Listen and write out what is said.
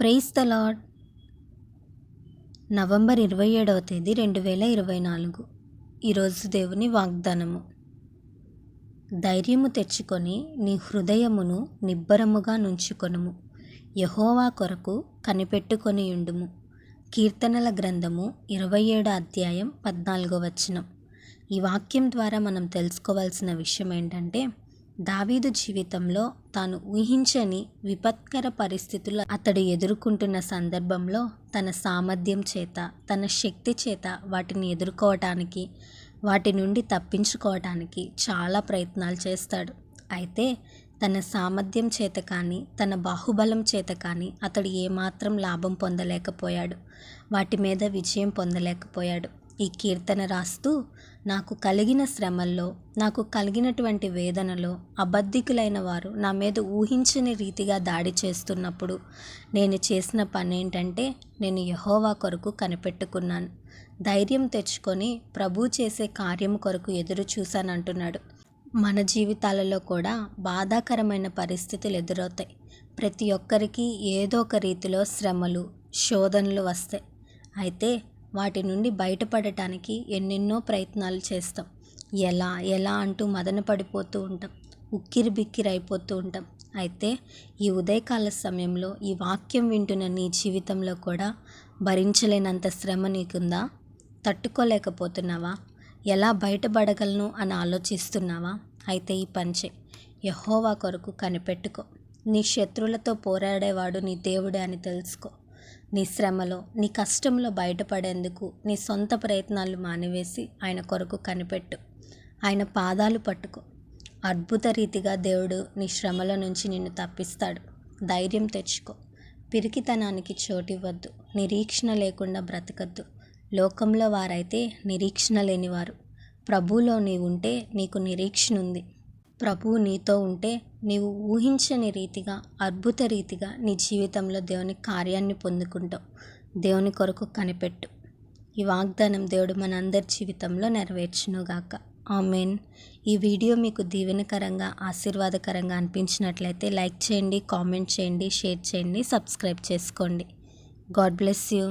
Price the lord November ఇరవై ఏడవ తేదీ రెండు వేల ఇరవై నాలుగు. ఈరోజు దేవుని వాగ్దానము. ధైర్యము తెచ్చుకొని నీ హృదయమును నిబ్బరముగా నుంచుకొనుము. యహోవా కొరకు కనిపెట్టుకొని ఉండుము. కీర్తనల గ్రంథము ఇరవై ఏడు అధ్యాయం పద్నాలుగో వచనం. ఈ వాక్యం ద్వారా మనం తెలుసుకోవాల్సిన విషయం ఏంటంటే దావీదు జీవితంలో తాను ఊహించని విపత్కర పరిస్థితులు అతడు ఎదుర్కొంటున్న సందర్భంలో తన సామర్థ్యం చేత తన శక్తి చేత వాటిని ఎదుర్కోవటానికి వాటి నుండి తప్పించుకోవటానికి చాలా ప్రయత్నాలు చేస్తాడు. అయితే తన సామర్థ్యం చేత కానీ తన బాహుబలం చేత కానీ అతడు ఏమాత్రం లాభం పొందలేకపోయాడు. వాటి మీద విజయం పొందలేకపోయాడు. ఈ కీర్తన రాస్తూ నాకు కలిగిన శ్రమల్లో నాకు కలిగినటువంటి వేదనలో అబద్ధికులైన వారు నా మీద ఊహించని రీతిగా దాడి చేస్తున్నప్పుడు నేను చేసిన పని ఏంటంటే నేను యహోవా కొరకు కనిపెట్టుకున్నాను. ధైర్యం తెచ్చుకొని ప్రభు చేసే కార్యం కొరకు ఎదురు చూశానంటున్నాడు. మన జీవితాలలో కూడా బాధాకరమైన పరిస్థితులు ఎదురవుతాయి. ప్రతి ఒక్కరికి ఏదో ఒక రీతిలో శ్రమలు శోధనలు వస్తాయి. అయితే వాటి నుండి బయటపడటానికి ఎన్నెన్నో ప్రయత్నాలు చేస్తాం. ఎలా ఎలా అంటూ మదన పడిపోతూ ఉంటాం. ఉక్కిరి బిక్కిరి అయిపోతూ ఉంటాం. అయితే ఈ ఉదయకాల సమయంలో ఈ వాక్యం వింటున్న నీ జీవితంలో కూడా భరించలేనంత శ్రమ నీకుందా? తట్టుకోలేకపోతున్నావా? ఎలా బయటపడగలను అని ఆలోచిస్తున్నావా? అయితే ఈ పంచే యహోవా కొరకు కనిపెట్టుకో. నీ శత్రువులతో పోరాడేవాడు నీ దేవుడే అని తెలుసుకో. నీ శ్రమలో నీ కష్టంలో బయటపడేందుకు నీ సొంత ప్రయత్నాలు మానివేసి ఆయన కొరకు కనిపెట్టు. ఆయన పాదాలు పట్టుకో. అద్భుత రీతిగా దేవుడు నీ శ్రమల నుంచి నిన్ను తప్పిస్తాడు. ధైర్యం తెచ్చుకో. పిరికితనానికి చోటివ్వద్దు. నిరీక్షణ లేకుండా బ్రతకద్దు. లోకంలో వారైతే నిరీక్షణ లేనివారు. ప్రభువులో నీవుంటే నీకు నిరీక్షణ ఉంది. ప్రభువు నీతో ఉంటే నీవు ఊహించని రీతిగా అద్భుత రీతిగా నీ జీవితంలో దేవుని కార్యాన్ని పొందుకుంటావు. దేవుని కొరకు కనిపెట్టు. ఈ వాగ్దానం దేవుడు మనందరి జీవితంలో నెరవేర్చునుగాక. ఆమెన్. ఈ వీడియో మీకు దీవెనకరంగా ఆశీర్వాదకరంగా అనిపించినట్లయితే లైక్ చేయండి కామెంట్ చేయండి షేర్ చేయండి సబ్స్క్రైబ్ చేసుకోండి. God bless you.